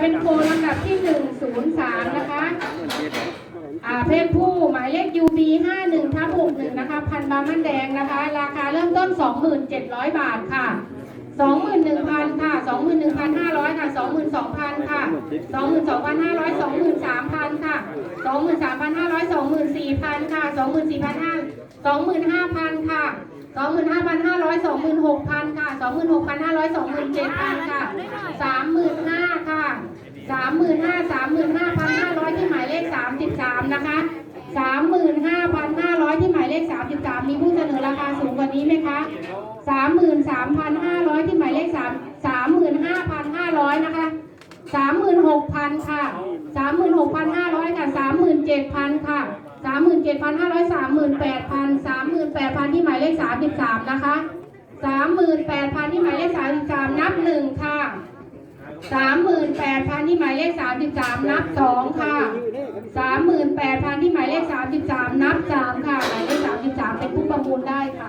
เป็นโคลำดับที่ 103 นะคะอ่าเพศผู้หมายเลข UB 51ทับ61นะคะ พันบามันแดงนะคะ ราคาเริ่มต้น 27,000 บาทค่ะ 21,000 ค่ะ 21,500 ค่ะ 22,000 ค่ะ 22,500 23,000 ค่ะ 23,500 24,000 ค่ะ 24,500 25,000 ค่ะ25,500 26,000 ค่ะ 26,500 27,000 ค่ะ35,000ค่ะ สามหมื่นห้าสามหมื่นห้าพันห้าร้อยที่หมายเลขสามสิบสามนะคะสามหมื่นห้าพันห้าร้อยที่หมายเลขสามสิบสามมีผู้เสนอราคาสูงกว่านี้ไหมคะสามหมื่นสามพันห้าร้อยที่หมายเลขสามสามหมื่นห้าพันห้าร้อยนะคะสามหมื่นหกพันค่ะสามหมื่นหกพันห้าร้อยค่ะสามหมื่นเจ็ดพันค่ะสามหมื่นเจ็ดพันห้าร้อยสามหมื่นแปดพันสามหมื่นแปดพันที่หมายเลขสามสิบสามนะคะสามหมื่นแปดพันที่หมายเลขสามสิบสามนับหนึ่งค่ะ สามหมื่นแปดพันที่หมายเลขสามสิบสามนับสองค่ะสามหมื่นแปดพันที่หมายเลขสามสิบสามนับสามค่ะหมายเลขสามสิบสามเป็นผู้ประมูลได้ค่ะ